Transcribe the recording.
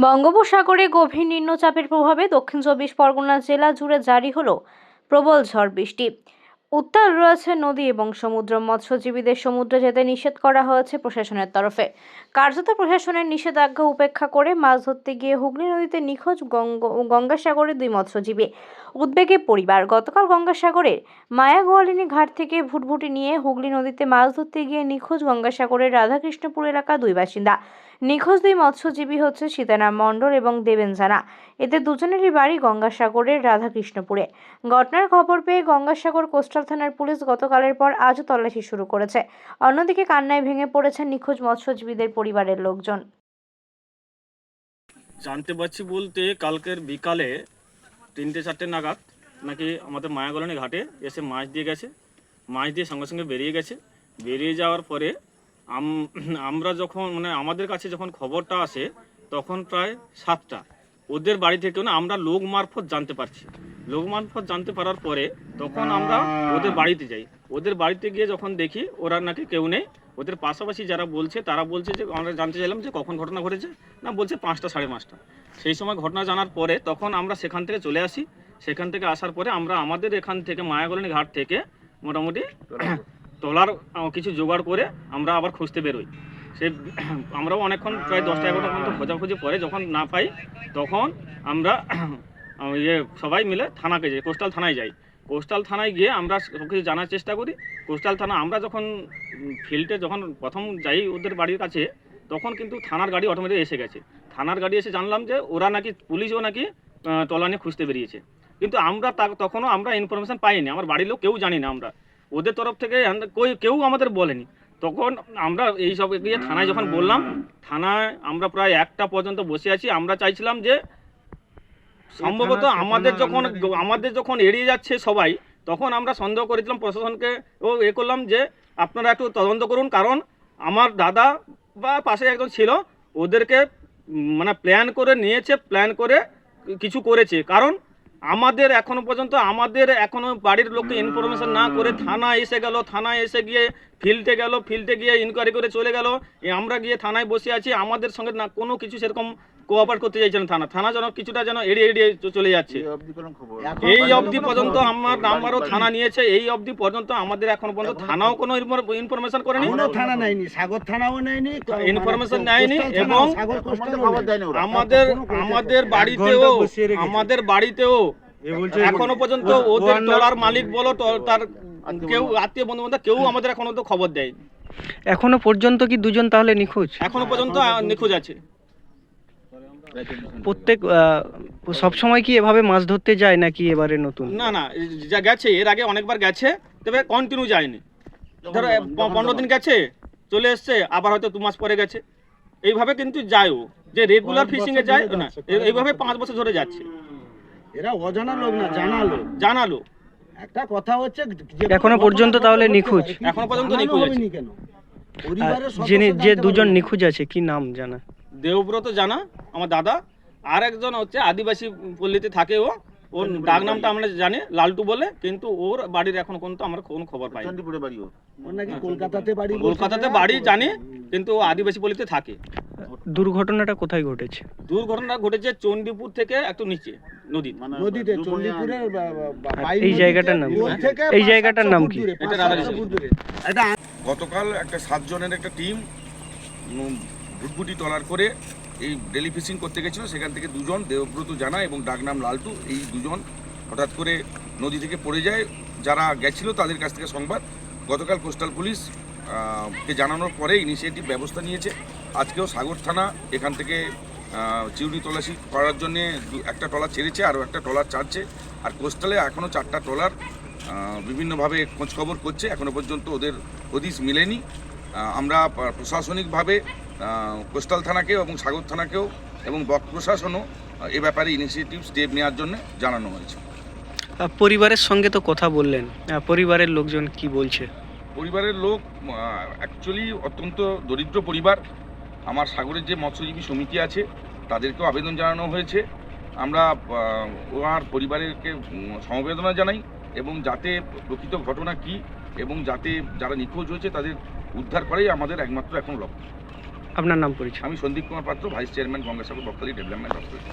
বঙ্গোপসাগরে গভীর নিম্নচাপের প্রভাবে দক্ষিণ চব্বিশ পরগনা জেলা জুড়ে জারি হলো প্রবল ঝড় বৃষ্টি। উত্তাল রয়েছে নদী এবং সমুদ্র। মৎস্যজীবীদের সমুদ্রে যেতে নিষেধ করা হয়েছে প্রশাসনের তরফে। কার্যত প্রশাসনের নিষেধাজ্ঞা উপেক্ষা করে মাছ ধরতে গিয়ে হুগলি নদীতে নিখোঁজ গঙ্গ- গঙ্গাসাগরের দুই মৎস্যজীবী। উদ্বেগে পরিবার। গতকাল গঙ্গাসাগরের মায়া গোয়ালিনী ঘাট থেকে ভুটভুটি নিয়ে হুগলি নদীতে মাছ ধরতে গিয়ে নিখোঁজ গঙ্গাসাগরের রাধাকৃষ্ণপুর এলাকা দুই বাসিন্দা। নিখোঁজ দুই মৎস্যজীবী হচ্ছে সীতারাম মণ্ডল এবং দেবেন জানা। এদের দুজনেরই বাড়ি গঙ্গাসাগরের রাধাকৃষ্ণপুরে। ঘটনার খবর পেয়ে গঙ্গাসাগর কোস্টাল থানার পুলিশ গতকালের পর আজও তল্লাশি শুরু করেছে। অন্যদিকে কান্নায় ভেঙে পড়েছেন নিখোঁজ মৎস্যজীবীদের পরিবারের লোকজন। জানতে পারছি বলতে কালকের বিকালে তিনটে চারটে নাগাদ নাকি আমাদের মায়াগলনি ঘাটে এসে মাছ দিয়ে গেছে। মাছ দিয়ে সঙ্গে সঙ্গে বেরিয়ে গেছে। বেরিয়ে যাওয়ার পরে আমরা যখন মানে আমাদের কাছে যখন খবরটা আসে, তখন প্রায় সাতটা। ওদের বাড়ি থেকেও না, আমরা লোক মারফত জানতে পারছি। লোক মারফত জানতে পারার পরে তখন আমরা ওদের বাড়িতে যাই। ওদের বাড়িতে গিয়ে যখন দেখি, ওরা নাকি কেউ নেই। ওদের পাশাপাশি যারা বলছে, তারা বলছে যে, আমরা জানতে চাইলাম যে, কখন ঘটনা ঘটেছে? না, বলছে পাঁচটা, সাড়ে পাঁচটা। সেই সময় ঘটনা জানার পরে তখন আমরা সেখান থেকে চলে আসি। সেখান থেকে আসার পরে আমরা আমাদের এখান থেকে, মায়াগলনি ঘাট থেকে মোটামুটি ট্রলার কিছু জোগাড় করে আমরা আবার খুঁজতে বেরোই। সে, আমরাও অনেকক্ষণ, প্রায় দশটা এগারোটা পর্যন্ত খোঁজাখুঁজি পরে যখন না পাই, তখন আমরা ইয়ে সবাই মিলে থানাকে যাই, কোস্টাল থানায় যাই। কোস্টাল থানায় গিয়ে আমরা সব কিছু জানার চেষ্টা করি। কোস্টাল থানা, আমরা যখন ফিল্ডে যখন প্রথম যাই ওদের বাড়ির কাছে, তখন কিন্তু থানার গাড়ি অটোমেটিক এসে গেছে। থানার গাড়ি এসে জানলাম যে ওরা নাকি, পুলিশও নাকি নিয়ে খুঁজতে বেরিয়েছে। কিন্তু আমরা তখনও আমরা ইনফরমেশন পাইনি। আমার বাড়ির লোক কেউ জানি না আমরা। ওদের তরফ থেকে কই কেউ আমাদের বলেনি। তখন আমরা এই সব গিয়ে থানায় যখন বললাম থানায় আমরা প্রায় একটা পর্যন্ত বসে আছি। আমরা চাইছিলাম যে সম্ভবত আমাদের যখন আমাদের যখন এড়িয়ে যাচ্ছে সবাই তখন আমরা সন্দেহ করেছিলাম প্রশাসনকে ও এ করলাম যে আপনারা একটু তদন্ত করুন কারণ আমার দাদা বা পাশে একজন ছিল ওদেরকে মানে প্ল্যান করে নিয়েছে প্ল্যান করে কিছু করেছে। কারণ আমাদের এখনও পর্যন্ত, আমাদের এখনও বাড়ির লোককে ইনফরমেশন না করে থানা এসে গেল, থানায় এসে গিয়ে ফিল্ডে গেল ফিল্ডে গিয়ে ইনকোয়ারি করে চলে গেল। আমরা গিয়ে থানায় বসে আছি, আমাদের সঙ্গে না কোনো কিছু সেরকম কোঅপারেট করতে চাইছে না থানা। থানা যেন কিছুটা যেন এড়িয়ে এড়িয়ে চলে যাচ্ছে। এই অবধি পর্যন্ত আমার নাম্বারও থানা নিয়েছে। এই অবধি পর্যন্ত আমাদের এখন পর্যন্ত থানাও কোনো ইনফরমেশন করেনি। কোনো থানা নেয়নি। সাগর থানাও নেয়নি। Information মানে নেয়নি এবং দেয়নি। আমাদের আমাদের বাড়িতেও। আমাদের বাড়িতেও এখনও পর্যন্ত ওদের টলার মালিক বলো তার কেউ আত্মীয় বন্ধু বান্ধব কেউ আমাদের এখনও তো খবর দেয় এখনও পর্যন্ত কি দুজন তাহলে নিখোঁজ? এখনও পর্যন্ত নিখোঁজ আছে। প্রত্যেক সব সময় কি এভাবে মাছ ধরতে যায় নাকি এবারে নতুন? না না যা গেছে এর আগে অনেকবার গেছে তবে কন্টিনিউ যায়নি। ধরো পনেরো দিন গেছে চলে এসছে আবার হয়তো দু মাস পরে গেছে। এইভাবে কিন্তু যায় ও যে রেগুলার ফিশিং এ যায় না এইভাবে পাঁচ বছর ধরে যাচ্ছে। এরা অজানা লোক না জানা লোক জানালো। একটা কথা হচ্ছে এখনও পর্যন্ত তাহলে নিখোঁজ? এখনও পর্যন্ত নিখোঁজ আছে। কেন? আর যিনি যে দুজন। নিখোঁজ আছে কি নাম জানা? দেবব্রত জানা আমার দাদা। আর একজন হচ্ছে আদিবাসী পল্লীতে থাকে ও। ওর ডাক নামটা আমরা জানি লালটু বলে কিন্তু ওর বাড়ির এখন পর্যন্ত আমরা কোনো খবর পাই নাকি কলকাতাতে বাড়ি কলকাতাতে বাড়ি জানি কিন্তু ও আদিবাসী পল্লীতে থাকে। দুর্ঘটনাটা কোথায় ঘটেছে? দুর্ঘটনা ঘটেছে চণ্ডীপুর থেকে একটু নিচে নদী মানে নদীতে চণ্ডীপুরের আর বাইর এই জায়গাটার নাম এই জায়গাটার নাম কি? এটা গতকাল একটা সাতজনের একটা টিম ভুটভুটি টলার করে এই ডেলি ফিশিং করতে গেছিল, সেখান থেকে দুজন, দেবব্রত জানা এবং ডাকনাম লালটু, এই দুজন হঠাৎ করে নদী থেকে পড়ে যায়। যারা গেছিল তাদের কাছ থেকে সংবাদ। গতকাল কোস্টাল পুলিশ কে জানানোর পরে ইনিশিয়েটিভ ব্যবস্থা নিয়েছে। আজকেও সাগর থানা, এখান থেকে চিউড়ি তল্লাশি করার জন্য একটা ট্রলার ছেড়েছে, আরও একটা ট্রলার ছাড়ছে। আর কোস্টালে এখনও চারটা ট্রলার বিভিন্নভাবে খোঁজখবর করছে। এখনও পর্যন্ত ওদের হদিস মিলেনি। আমরা প্রশাসনিকভাবে কোস্টাল থানাকেও এবং সাগর থানাকেও এবং বক প্রশাসনও এ ব্যাপারে ইনিশিয়েটিভ স্টেপ নেওয়ার জন্য জানানো হয়েছে। পরিবারের সঙ্গে তো কথা বললেন। পরিবারের লোকজন কি বলছে? পরিবারের লোক অ্যাকচুয়ালি অত্যন্ত দরিদ্র পরিবার। আমার সাগরের যে মৎস্যজীবী সমিতি আছে তাদেরকেও আবেদন জানানো হয়েছে। আমরা ওনার পরিবারেরকে সমবেদনা জানাই এবং যাতে প্রকৃত ঘটনা কি এবং যাতে যারা নিখোঁজ হয়েছে তাদের উদ্ধার করাই আমাদের একমাত্র এখন লক্ষ্য। আপনার নাম পরিচয়। আমি Sandip Kumar Patra vice chairman Gangasagar Bakkhali development authority